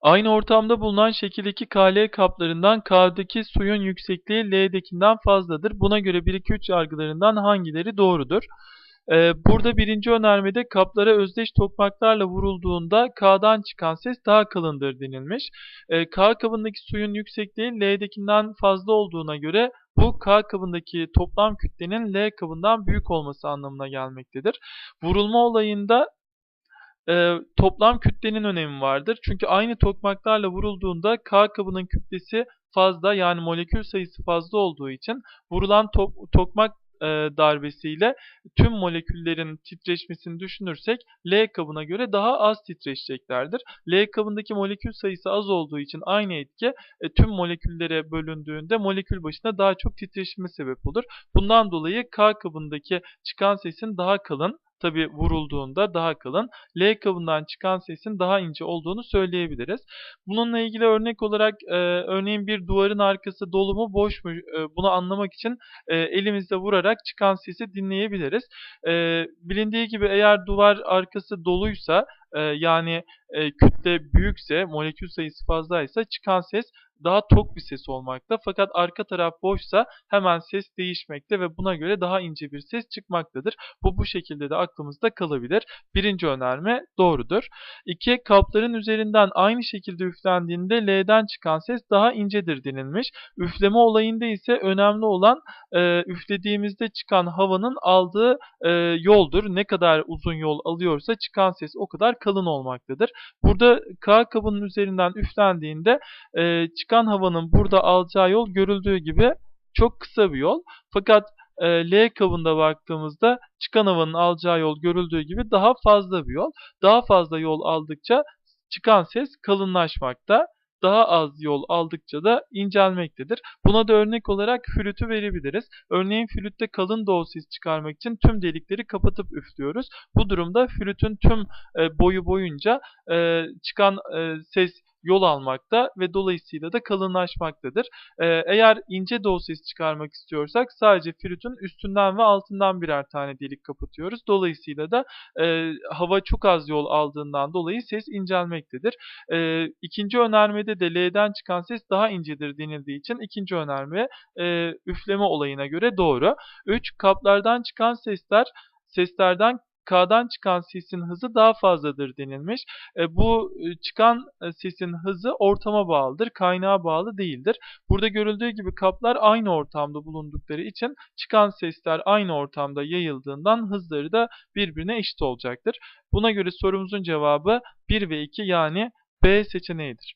Aynı ortamda bulunan şekildeki KL kaplarından K'daki suyun yüksekliği L'dekinden fazladır. Buna göre 1, 2, 3 yargılarından hangileri doğrudur? Ee, burada birinci önermede kaplara özdeş tokmaklarla vurulduğunda K'dan çıkan ses daha kalındır denilmiş. Ee, K kabındaki suyun yüksekliği L'dekinden fazla olduğuna göre bu K kabındaki toplam kütlenin L kabından büyük olması anlamına gelmektedir. Vurulma olayında e, toplam kütlenin önemi vardır. Çünkü aynı tokmaklarla vurulduğunda K kabının kütlesi fazla yani molekül sayısı fazla olduğu için vurulan to tokmak e, darbesiyle tüm moleküllerin titreşmesini düşünürsek L kabına göre daha az titreşeceklerdir. L kabındaki molekül sayısı az olduğu için aynı etki e, tüm moleküllere bölündüğünde molekül başına daha çok titreşime sebep olur. Bundan dolayı K kabındaki çıkan sesin daha kalın tabi vurulduğunda daha kalın, L kabından çıkan sesin daha ince olduğunu söyleyebiliriz. Bununla ilgili örnek olarak e, örneğin bir duvarın arkası dolu mu boş mu e, bunu anlamak için e, elimizle vurarak çıkan sesi dinleyebiliriz. E, bilindiği gibi eğer duvar arkası doluysa e, yani e, kütle büyükse, molekül sayısı fazlaysa çıkan ses daha tok bir ses olmakta. Fakat arka taraf boşsa hemen ses değişmekte ve buna göre daha ince bir ses çıkmaktadır. Bu bu şekilde de aklımızda kalabilir. Birinci önerme doğrudur. İki, kapların üzerinden aynı şekilde üflendiğinde L'den çıkan ses daha incedir denilmiş. Üfleme olayında ise önemli olan e, üflediğimizde çıkan havanın aldığı e, yoldur. Ne kadar uzun yol alıyorsa çıkan ses o kadar kalın olmaktadır. Burada K kabının üzerinden üflendiğinde e, çıkan havanın burada alacağı yol görüldüğü gibi çok kısa bir yol. Fakat e, L kabında baktığımızda çıkan havanın alacağı yol görüldüğü gibi daha fazla bir yol. Daha fazla yol aldıkça çıkan ses kalınlaşmakta daha az yol aldıkça da incelmektedir. Buna da örnek olarak flütü verebiliriz. Örneğin flütte kalın doğu ses çıkarmak için tüm delikleri kapatıp üflüyoruz. Bu durumda flütün tüm e, boyu boyunca e, çıkan e, ses yol almakta ve dolayısıyla da kalınlaşmaktadır. Ee, eğer ince doğu ses çıkarmak istiyorsak sadece flütün üstünden ve altından birer tane delik kapatıyoruz. Dolayısıyla da e, hava çok az yol aldığından dolayı ses incelmektedir. E, ikinci önermede de L'den çıkan ses daha incedir denildiği için ikinci önerme e, üfleme olayına göre doğru. 3. Kaplardan çıkan sesler seslerden K'dan çıkan sesin hızı daha fazladır denilmiş. E, bu e, çıkan e, sesin hızı ortama bağlıdır, kaynağa bağlı değildir. Burada görüldüğü gibi kaplar aynı ortamda bulundukları için çıkan sesler aynı ortamda yayıldığından hızları da birbirine eşit olacaktır. Buna göre sorumuzun cevabı 1 ve 2 yani B seçeneğidir.